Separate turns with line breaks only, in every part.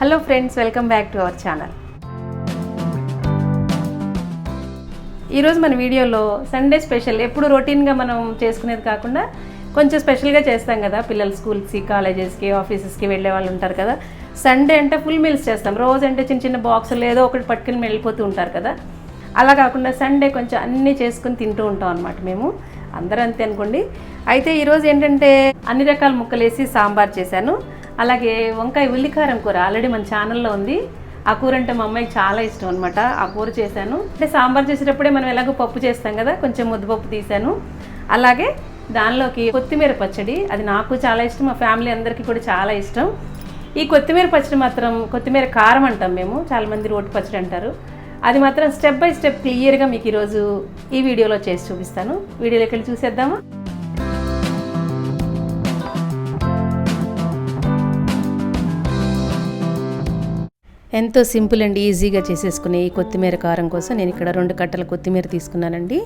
Hello friends welcome back to our channel ఈరోజు మన వీడియోలో సండే స్పెషల్ ఎప్పుడు రొటీన్గా మనం చేసుకునేది కాకుండా కొంచెం స్పెషల్గా చేస్తాం కదా పిల్లలు స్కూల్స్కి కాలేజెస్కి ఆఫీసెస్కి వెళ్ళే వాళ్ళు ఉంటారు కదా. సండే అంటే ఫుల్ మీల్స్ చేస్తాం. రోజు అంటే చిన్న చిన్న బాక్సులు ఏదో ఒకటి పట్టుకుని వెళ్ళిపోతూ ఉంటారు కదా. అలా కాకుండా సండే కొంచెం అన్నీ చేసుకుని తింటూ ఉంటాం అనమాట మేము. అందరూ అంతే అనుకోండి. అయితే ఈరోజు ఏంటంటే అన్ని రకాల ముక్కలేసి సాంబార్ చేశాను. అలాగే వంకాయ ఉల్లికారం కూర ఆల్రెడీ మన ఛానల్లో ఉంది. ఆ కూర అంటే మా అమ్మాయికి చాలా ఇష్టం అనమాట ఆ కూర చేశాను. అంటే సాంబార్ చేసేటప్పుడే మనం ఎలాగో పప్పు చేస్తాం కదా కొంచెం ముద్దపప్పు తీశాను. అలాగే దానిలోకి కొత్తిమీర పచ్చడి అది నాకు చాలా ఇష్టం మా ఫ్యామిలీ అందరికీ కూడా చాలా ఇష్టం. ఈ కొత్తిమీర పచ్చడి మాత్రం కొత్తిమీర కారం అంటాం మేము చాలామంది రోటి పచ్చడి అంటారు. అది మాత్రం స్టెప్ బై స్టెప్ క్లియర్గా మీకు ఈరోజు ఈ వీడియోలో చేసి చూపిస్తాను. వీడియోలోకి వెళ్ళి చూసేద్దామా? ఎంతో సింపుల్ అండ్ ఈజీగా చేసేసుకునే ఈ కొత్తిమీర కారం కోసం నేను ఇక్కడ రెండు కట్టల కొత్తిమీర తీసుకున్నానండి.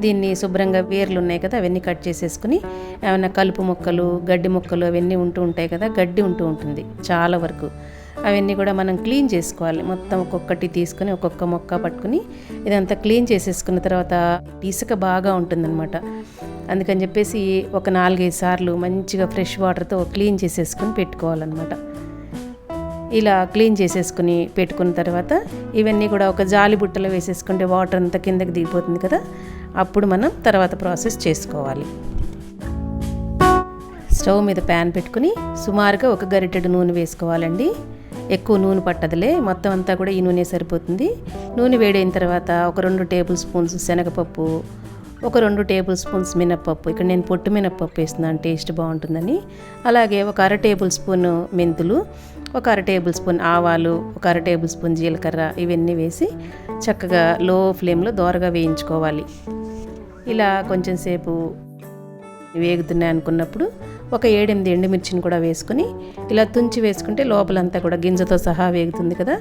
దీన్ని శుభ్రంగా వేర్లు ఉన్నాయి కదా అవన్నీ కట్ చేసేసుకుని ఏమైనా కలుపు మొక్కలు గడ్డి మొక్కలు అవన్నీ ఉంటూ ఉంటాయి కదా గడ్డి ఉంటూ ఉంటుంది చాలా వరకు. అవన్నీ కూడా మనం క్లీన్ చేసుకోవాలి. మొత్తం ఒక్కొక్కటి తీసుకుని ఒక్కొక్క మొక్క పట్టుకుని ఇదంతా క్లీన్ చేసేసుకున్న తర్వాత ఇసుక బాగా ఉంటుందన్నమాట. అందుకని చెప్పేసి ఒక నాలుగైదు సార్లు మంచిగా ఫ్రెష్ వాటర్తో క్లీన్ చేసేసుకుని పెట్టుకోవాలన్నమాట. ఇలా క్లీన్ చేసేసుకుని పెట్టుకున్న తర్వాత ఇవన్నీ కూడా ఒక జాలి బుట్టలో వేసేసుకుంటే వాటర్ అంతా కిందకి దిగిపోతుంది కదా అప్పుడు మనం తర్వాత ప్రాసెస్ చేసుకోవాలి. స్టవ్ మీద ప్యాన్ పెట్టుకుని సుమారుగా ఒక గరిటెడు నూనె వేసుకోవాలండి. ఎక్కువ నూనె పట్టదులే మొత్తం అంతా కూడా ఈ నూనె సరిపోతుంది. నూనె వేడైన తర్వాత ఒక రెండు టేబుల్ స్పూన్స్ శనగపప్పు ఒక రెండు టేబుల్ స్పూన్స్ మినప్పప్పు. ఇక్కడ నేను పొట్టు మినప్పప్పు వేస్తున్నాను టేస్ట్ బాగుంటుందని. అలాగే ఒక అర టేబుల్ స్పూన్ మెంతులు ఒక అర టేబుల్ స్పూన్ ఆవాలు ఒక అర టేబుల్ స్పూన్ జీలకర్ర ఇవన్నీ వేసి చక్కగా లో ఫ్లేమ్లో దోరగా వేయించుకోవాలి. ఇలా కొంచెం సేపు వేగుతున్నాయి అనుకున్నప్పుడు ఒక ఏడెనిమిది ఎండుమిర్చిని కూడా వేసుకుని ఇలా తుంచి వేసుకుంటే లోపలంతా కూడా గింజతో సహా వేగుతుంది కదా.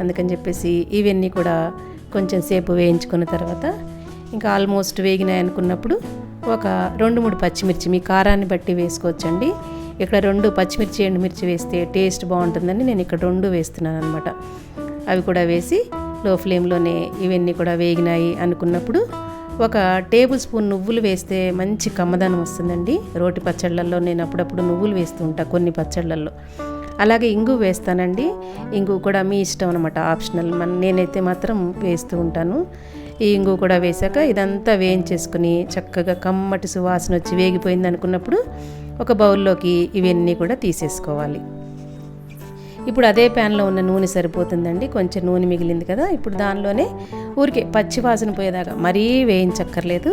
అందుకని చెప్పేసి ఇవన్నీ కూడా కొంచెం సేపు వేయించుకున్న తర్వాత ఇంకా ఆల్మోస్ట్ వేగినాయి అనుకున్నప్పుడు ఒక రెండు మూడు పచ్చిమిర్చి మీ కారాన్ని బట్టి వేసుకోవచ్చండి. ఇక్కడ రెండు పచ్చిమిర్చి ఎండుమిర్చి వేస్తే టేస్ట్ బాగుంటుందని నేను ఇక్కడ రెండు వేస్తున్నాను అనమాట అవి కూడా వేసి లో ఫ్లేమ్లోనే ఇవన్నీ కూడా వేగినాయి అనుకున్నప్పుడు ఒక టేబుల్ స్పూన్ నువ్వులు వేస్తే మంచి కమ్మదనం వస్తుందండి. రోటి పచ్చళ్ళల్లో నేను అప్పుడప్పుడు నువ్వులు వేస్తూ ఉంటా కొన్ని పచ్చళ్ళల్లో. అలాగే ఇంగు వేస్తానండి. ఇంగు కూడా మీ ఇష్టం అనమాట ఆప్షనల్. మన నేనైతే మాత్రం వేస్తూ ఉంటాను. ఈ ఇంగు కూడా వేసాక ఇదంతా వేయించేసుకుని చక్కగా కమ్మటి సువాసన వచ్చి వేగిపోయింది అనుకున్నప్పుడు ఒక బౌల్లోకి ఇవన్నీ కూడా తీసేసుకోవాలి. ఇప్పుడు అదే ప్యాన్లో ఉన్న నూనె సరిపోతుందండి. కొంచెం నూనె మిగిలింది కదా ఇప్పుడు దానిలోనే ఊరికే పచ్చి వాసన పోయేదాకా మరీ వేయించక్కర్లేదు.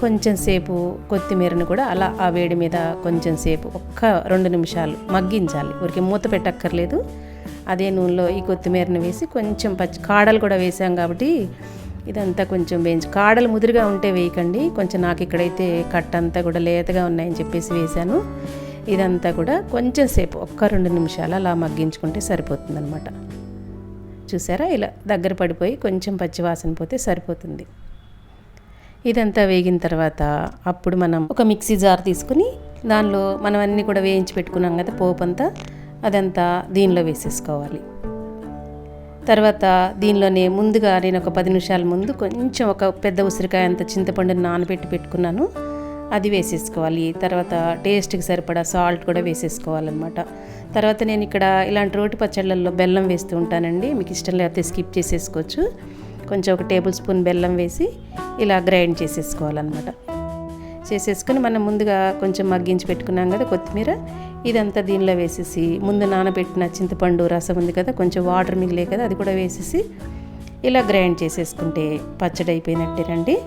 కొంచెం సేపు కొత్తిమీరను కూడా అలా ఆ వేడి మీద కొంచెం సేపు ఒక్క రెండు నిమిషాలు మగ్గించాలి. ఊరికే మూత పెట్టక్కర్లేదు. అదే నూనెలో ఈ కొత్తిమీరను వేసి కొంచెం పచ్చి కాడలు కూడా వేసాం కాబట్టి ఇదంతా కొంచెం వేయించు. కాడలు ముదురుగా ఉంటే వేయకండి. కొంచెం నాకు ఇక్కడైతే కట్ అంతా కూడా లేతగా ఉన్నాయని చెప్పేసి వేశాను. ఇదంతా కూడా కొంచెం సేపు ఒక్క రెండు నిమిషాలు అలా మగ్గించుకుంటే సరిపోతుందనమాట చూసారా? ఇలా దగ్గర పడిపోయి కొంచెం పచ్చివాసన పోతే సరిపోతుంది. ఇదంతా వేగిన తర్వాత అప్పుడు మనం ఒక మిక్సీ జార్ తీసుకుని దానిలో మనం అన్నీ కూడా వేయించి పెట్టుకున్నాం కదా పోపు అంతా అదంతా దీనిలో వేసేసుకోవాలి. తర్వాత దీనిలోనే ముందుగా నేను ఒక పది నిమిషాల ముందు కొంచెం ఒక పెద్ద ఉసిరికాయ అంత చింతపండుని నానబెట్టి పెట్టుకున్నాను. అది వేసేసుకోవాలి. తర్వాత టేస్ట్కి సరిపడా సాల్ట్ కూడా వేసేసుకోవాలన్నమాట. తర్వాత నేను ఇక్కడ ఇలాంటి రోటి పచ్చళ్ళల్లో బెల్లం వేస్తూ ఉంటానండి. మీకు ఇష్టం లేకపోతే స్కిప్ చేసేసుకోవచ్చు. కొంచెం ఒక టేబుల్ స్పూన్ బెల్లం వేసి ఇలా గ్రైండ్ చేసేసుకోవాలన్నమాట. చేసేసుకొని మనం ముందుగా కొంచెం మగ్గించి పెట్టుకున్నాం కదా కొత్తిమీర. ఇదంతా దీనిలో వేసేసి ముందు నానబెట్టిన చింతపండు రసం ఉంది కదా కొంచెం వాటర్ మిగిలే కదా అది కూడా వేసేసి ఇలా గ్రైండ్ చేసేసుకుంటే పచ్చడి అయిపోయినట్టేనండి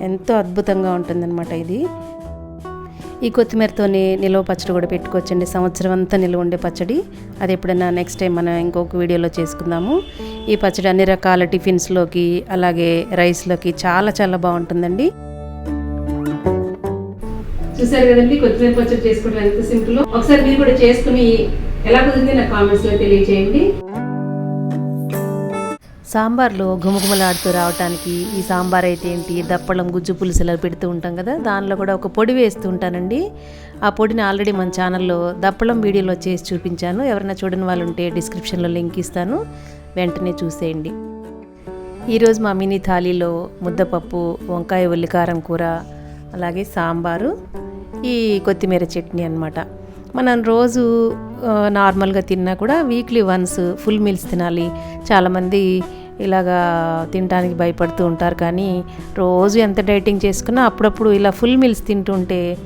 ఎంతో అద్భుతంగా ఉంటుందన్నమాట ఇది. ఈ కొత్తిమీరతోనే నిల్వ పచ్చడి కూడా పెట్టుకోవచ్చండి. సంవత్సరం అంతా నిల్వ ఉండే పచ్చడి. అది ఎప్పుడైనా నెక్స్ట్ టైం మనం ఇంకొక వీడియోలో చేసుకుందాము. ఈ పచ్చడి అన్ని రకాల టిఫిన్స్లోకి అలాగే రైస్లోకి చాలా చాలా బాగుంటుందండి. చూసారు కదండి కొత్తిమీర పచ్చడి చేసుకోవడం ఎంత సింపుల్. ఒకసారి మీరు కూడా చేసుకుని ఎలా కుదిరింది నాకు కామెంట్స్లో తెలియజేయండి సాంబార్లో ఘుమఘుమలాడుతూ రావటానికి ఈ సాంబార్ అయితే ఏంటి? దప్పడం గుజ్జు పులుసులు పెడుతూ ఉంటాం కదా దానిలో కూడా ఒక పొడి వేస్తూ ఉంటానండి. ఆ పొడిని ఆల్రెడీ మన ఛానల్లో దప్పడం వీడియోలో చేసి చూపించాను. ఎవరైనా చూడని వాళ్ళు ఉంటే డిస్క్రిప్షన్లో లింక్ ఇస్తాను. వెంటనే చూసేయండి. ఈరోజు మా మినీ థాలీలో ముద్దపప్పు వంకాయ ఉల్లికారం కూర అలాగే సాంబారు. ఈ కొత్తిమీర చట్నీ అనమాట మనం రోజు నార్మల్గా తిన్నా కూడా వీక్లీ వన్స్ ఫుల్ మీల్స్ తినాలి. చాలామంది ఇలాగా తినడానికి భయపడుతూ ఉంటారు కానీ రోజు ఎంత డైటింగ్ చేసుకున్నా అప్పుడప్పుడు ఇలా ఫుల్ మీల్స్ తింటుంటే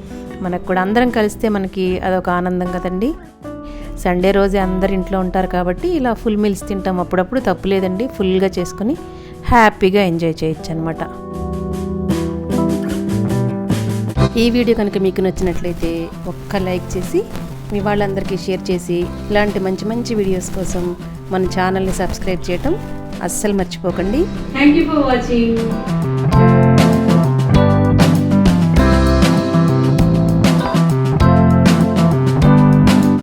మనకు కూడా అందరం కలిస్తే మనకి అదొక ఆనందం కదండి. సండే రోజే అందరు ఇంట్లో ఉంటారు కాబట్టి ఇలా ఫుల్ మీల్స్ తింటాం. అప్పుడప్పుడు తప్పులేదండి. ఫుల్గా చేసుకుని హ్యాపీగా ఎంజాయ్ చేయొచ్చు అనమాట ఈ వీడియో కనుక మీకు నచ్చినట్లయితే ఒక్క లైక్ చేసి మీ వాళ్ళందరికీ షేర్ చేసి ఇలాంటి మంచి మంచి వీడియోస్ కోసం మన ఛానల్ని సబ్స్క్రైబ్ చేయటం అస్సలు మర్చిపోకండి.
Thank you for watching